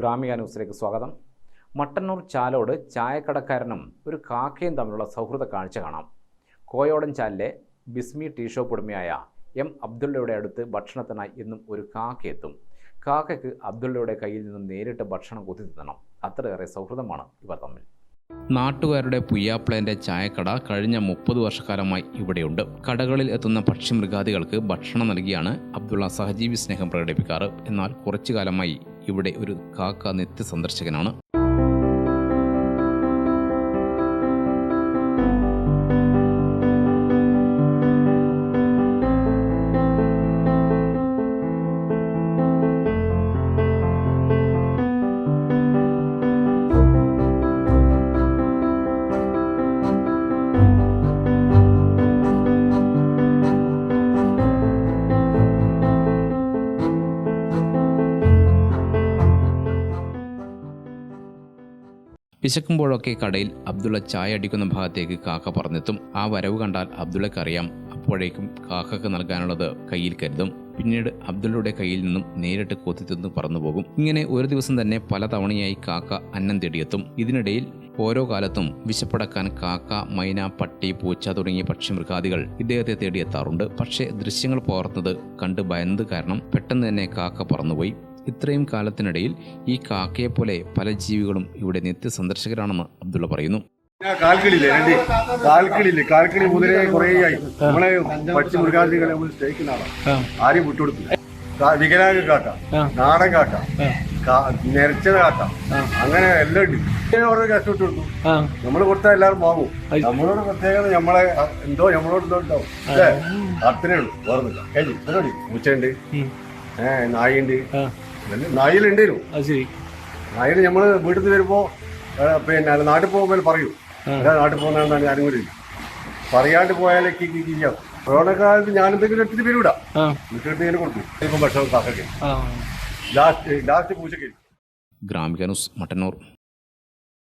ഗ്രാമിക ന്യൂസിലേക്ക് സ്വാഗതം. മട്ടന്നൂർ ചാലോട് ചായക്കടക്കാരനും ഒരു കാക്കയും തമ്മിലുള്ള സൗഹൃദ കാഴ്ച കാണാം. കോയോടൻ ചാലിലെ ബിസ്മി ടീ ഷോപ്പ് ഉടമയായ എം അബ്ദുള്ളയുടെ അടുത്ത് ഭക്ഷണത്തിനായി എന്നും ഒരു കാക്ക എത്തും. കാക്കയ്ക്ക് അബ്ദുള്ളയുടെ കയ്യിൽ നിന്നും നേരിട്ട് ഭക്ഷണം കൊത്തി തിന്നണം അത്രയേറെ സൗഹൃദമാണ് ഇവർ തമ്മിൽ. നാട്ടുകാരുടെ പുയ്യാപ്ലേന്റെ ചായക്കട കഴിഞ്ഞ മുപ്പത് വർഷക്കാലമായി ഇവിടെയുണ്ട്. കടകളിൽ എത്തുന്ന പക്ഷിമൃഗാദികൾക്ക് ഭക്ഷണം നൽകിയാണ് അബ്ദുള്ള സഹജീവി സ്നേഹം പ്രകടിപ്പിക്കാറ്. എന്നാൽ കുറച്ചു കാലമായി ഇവിടെ ഒരു കാക്ക നിത്യ വിശക്കുമ്പോഴൊക്കെ കടയിൽ അബ്ദുള്ള ചായ അടിക്കുന്ന ഭാഗത്തേക്ക് കാക്ക പറന്നെത്തും. ആ വരവ് കണ്ടാൽ അബ്ദുള്ളക്കറിയാം. അപ്പോഴേക്കും കാക്കക്ക് നൽകാനുള്ളത് കയ്യിൽ കരുതും. പിന്നീട് അബ്ദുള്ളയുടെ കയ്യിൽ നിന്നും നേരിട്ട് കൊത്തിത്തിന്ന് പറന്നുപോകും. ഇങ്ങനെ ഒരു ദിവസം തന്നെ പല തവണയായി കാക്ക അന്നം തേടിയെത്തും. ഇതിനിടയിൽ ഓരോ കാലത്തും വിശപ്പടക്കാൻ കാക്ക മൈന പട്ടി പൂച്ച തുടങ്ങിയ പക്ഷിമൃഗാദികൾ ഇദ്ദേഹത്തെ തേടിയെത്താറുണ്ട്. പക്ഷേ ദൃശ്യങ്ങൾ പോർത്തത് കണ്ട് ഭയന്നത് കാരണം പെട്ടെന്ന് തന്നെ കാക്ക പറന്നുപോയി. ഇത്രയും കാലത്തിനിടയിൽ ഈ കാക്കയെപ്പോലെ പല ജീവികളും ഇവിടെ നിത്യ സന്ദർശകരാണെന്ന് അബ്ദുള്ള പറയുന്നു. ഞാൻ കാൽക്കിളില്ലേ രണ്ട്? കാൽക്കിളില്ലേ കാൽക്കിളി മുതലേ കുറേ ആയി. നമ്മളെ പക്ഷി മൃഗാദികളെ നമ്മൾ സ്നേഹിക്കുന്ന ആളാണ് ആരെയും വിട്ടുകൊടുക്കില്ല കാ- വികലാംഗ കാക്ക നാടൻ കാക്ക നിരച്ച കാക്ക അങ്ങനെ എല്ലാം ഉണ്ട്. ഓരോ കഷ്ടപ്പെട്ട് കൊടുക്കും നമ്മൾ കൊടുത്താൽ എല്ലാവരും വാങ്ങും. നമ്മളോട് പ്രത്യേകത നമ്മളെ എന്തോ നമ്മളോട് എന്തോ ഉണ്ടാവും. അല്ലേ? അത്രേ ഉള്ളൂ. വേറെ കഴിഞ്ഞു. ഉച്ചയുണ്ട് ഏഹ് നായുണ്ട് നായിലുണ്ടേലും അത് ശരി. നായിൽ നമ്മൾ വീട്ടിൽ നിന്ന് വരുമ്പോ പിന്നെ നാട്ടിൽ പോകുമ്പോൾ പറയൂ. അല്ല നാട്ടിൽ പോകുന്നതാണ് ഞാനും കൂടി. പറയാണ്ട് പോയാലേ ചെയ്യാം കൊറോണ കാലത്ത് ഞാൻ എന്തെങ്കിലും എടുത്തിട്ട് ആ. വീട്ടിൽ ഇങ്ങനെ കൊടുക്കും. ഇപ്പം ഭക്ഷണം ലാസ്റ്റ് ലാസ്റ്റ് പൂച്ചയ്ക്ക് ഗ്രാമിക ന്യൂസ് മട്ടന്നൂർ.